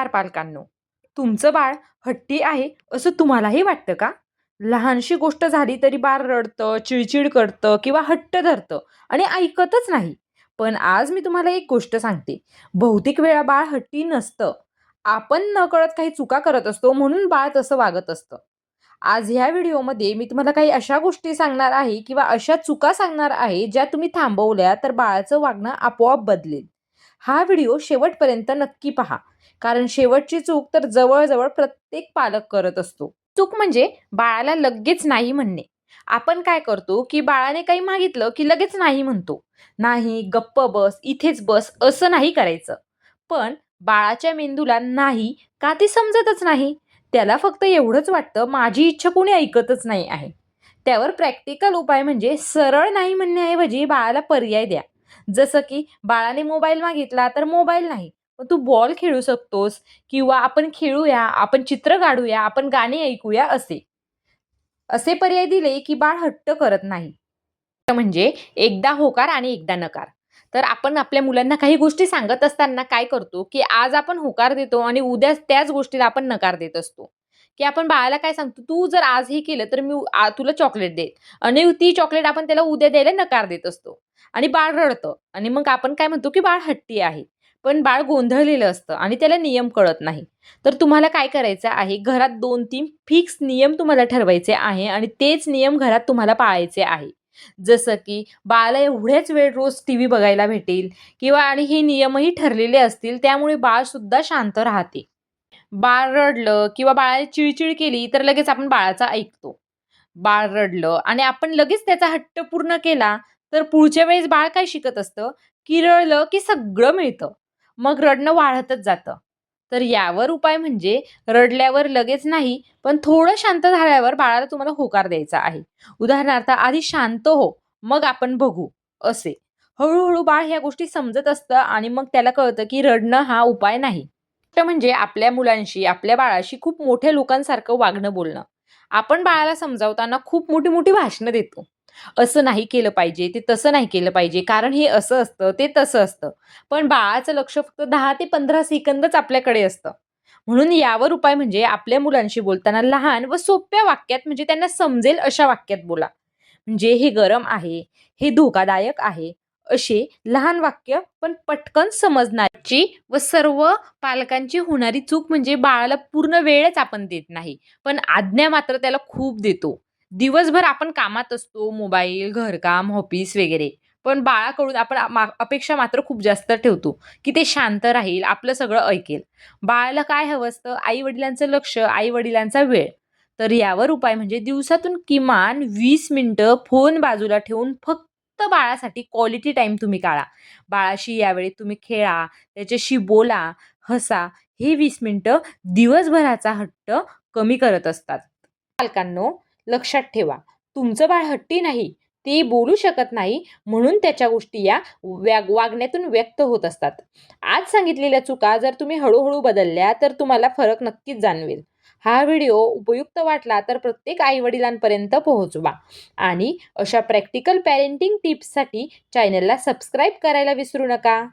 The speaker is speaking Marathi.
नमस्कार पालकांनो. तुमचं बाळ हट्टी आहे असं तुम्हालाही वाटतं का? लहानशी गोष्ट झाली तरी बाळ रडतं चिडचिड करतं किंवा हट्ट धरतं आणि ऐकतच नाही. पण आज मी तुम्हाला एक गोष्ट सांगते. बहुतेक वेळा बाळ हट्टी नसतं. आपण नकळत काही चुका करत असतो म्हणून बाळ तसं वागत असतं. आज ह्या व्हिडिओमध्ये मी तुम्हाला काही अशा गोष्टी सांगणार आहे किंवा अशा चुका सांगणार आहे ज्या तुम्ही थांबवल्या तर बाळाचं वागणं आपोआप बदलेल. हा व्हिडिओ शेवटपर्यंत नक्की पहा. कारण शेवटची चूक तर जवळजवळ प्रत्येक पालक करत असतो. चूक म्हणजे बाळाला लगेच नाही म्हणणे. आपण काय करतो की बाळाने काही मागितलं की लगेच नाही म्हणतो. नाही गप्प बस इथेच बस असं नाही करायचं. पण बाळाच्या मेंदूला नाही का ते समजतच नाही? त्याला फक्त एवढंच वाटतं माझी इच्छा कोणी ऐकतच नाही आहे. त्यावर प्रॅक्टिकल उपाय म्हणजे सरळ नाही म्हणण्याऐवजी बाळाला पर्याय द्या. जसं की बाळाने मोबाईल मागितला तर मोबाईल नाही. मग तू बॉल खेळू शकतोस किंवा आपण खेळूया आपण चित्र काढूया आपण गाणे ऐकूया असे. असे पर्याय दिले की बाळ हट्ट करत नाही. म्हणजे एकदा होकार आणि एकदा नकार. तर आपण आपल्या मुलांना काही गोष्टी सांगत असताना काय करतो की आज आपण होकार देतो आणि उद्या त्याच गोष्टीला आपण नकार देत असतो. की आपण बाळाला काय सांगतो तू जर आज हे केलं तर मी तुला चॉकलेट देईल आणि ती चॉकलेट आपण त्याला उद्या द्यायला नकार देत असतो. आणि बाळ रडतं. आणि मग आपण काय म्हणतो की बाळ हट्टी आहे. पण बाळ गोंधळलेलं असतं आणि त्याला नियम कळत नाही. तर तुम्हाला काय करायचं आहे? घरात दोन तीन फिक्स नियम तुम्हाला ठरवायचे आहे आणि तेच नियम घरात तुम्हाला पाळायचे आहे. जसं की बाळाला एवढ्याच वेळ रोज टी व्ही बघायला भेटेल किंवा आणि हे नियमही ठरलेले असतील त्यामुळे बाळसुद्धा शांत राहते. बाळ रडलं किंवा बाळाने चिळचिळ केली तर लगेच आपण बाळाचा ऐकतो. बाळ रडलं आणि आपण लगेच त्याचा हट्ट पूर्ण केला तर पुढच्या वेळेस बाळ काय शिकत असतं? की रडलं की सगळं मिळतं. मग रडणं वाढतच जातं. तर यावर उपाय म्हणजे रडल्यावर लगेच नाही पण थोडं शांत झाल्यावर बाळाला तुम्हाला होकार द्यायचा आहे. उदाहरणार्थ आधी शांत हो मग आपण बघू असे. हळूहळू बाळ ह्या गोष्टी समजत असतं आणि मग त्याला कळतं की रडणं हा उपाय नाही. म्हणजे आपल्या मुलांशी आपल्या बाळाशी खूप मोठ्या लोकांसारखं वागणं बोलणं. आपण बाळाला समजावताना खूप मोठी मोठी भाषणं देतो. असं नाही केलं पाहिजे ते तसं नाही केलं पाहिजे कारण हे असं असतं ते तसं असतं. पण बाळाचं लक्ष फक्त दहा ते पंधरा सेकंदच आपल्याकडे असतं. म्हणून यावर उपाय म्हणजे आपल्या मुलांशी बोलताना लहान व सोप्या वाक्यात म्हणजे त्यांना समजेल अशा वाक्यात बोला. म्हणजे हे गरम आहे हे धोकादायक आहे असे लहान वाक्य पण पटकन समजण्याची व सर्व पालकांची होणारी चूक म्हणजे बाळाला पूर्ण वेळच आपण देत नाही. पण आज्ञा मात्र त्याला खूप देतो. दिवसभर आपण कामात असतो मोबाईल घरकाम ऑफिस वगैरे. पण बाळाकडून आपण मा- अपेक्षा मात्र खूप जास्त ठेवतो की ते शांत राहील आपलं सगळं ऐकेल. बाळाला काय हवं असतं? आई वडिलांचं लक्ष आई वडिलांचा वेळ. तर यावर उपाय म्हणजे दिवसातून किमान वीस मिनटं फोन बाजूला ठेवून फक्त बाळासाठी क्वालिटी टाईम तुम्ही काढा. बाळाशी यावेळी तुम्ही खेळा त्याच्याशी बोला हसा हे वीस मिनटं दिवसभराचा हट्ट कमी करत असतात. पालकांनो लक्षात ठेवा तुमचं बाळ हट्टी नाही ते बोलू शकत नाही म्हणून त्याच्या गोष्टी या व्या वागण्यातून व्यक्त होत असतात. आज सांगितलेल्या चुका जर तुम्ही हळूहळू बदलल्या तर तुम्हाला फरक नक्कीच जाणवेल. हा व्हिडिओ उपयुक्त वाटला तर प्रत्येक आईवडिलांपर्यंत पोहोचवा. आणि अशा प्रॅक्टिकल पॅरेंटिंग टिप्ससाठी चॅनलला सबस्क्राईब करायला विसरू नका.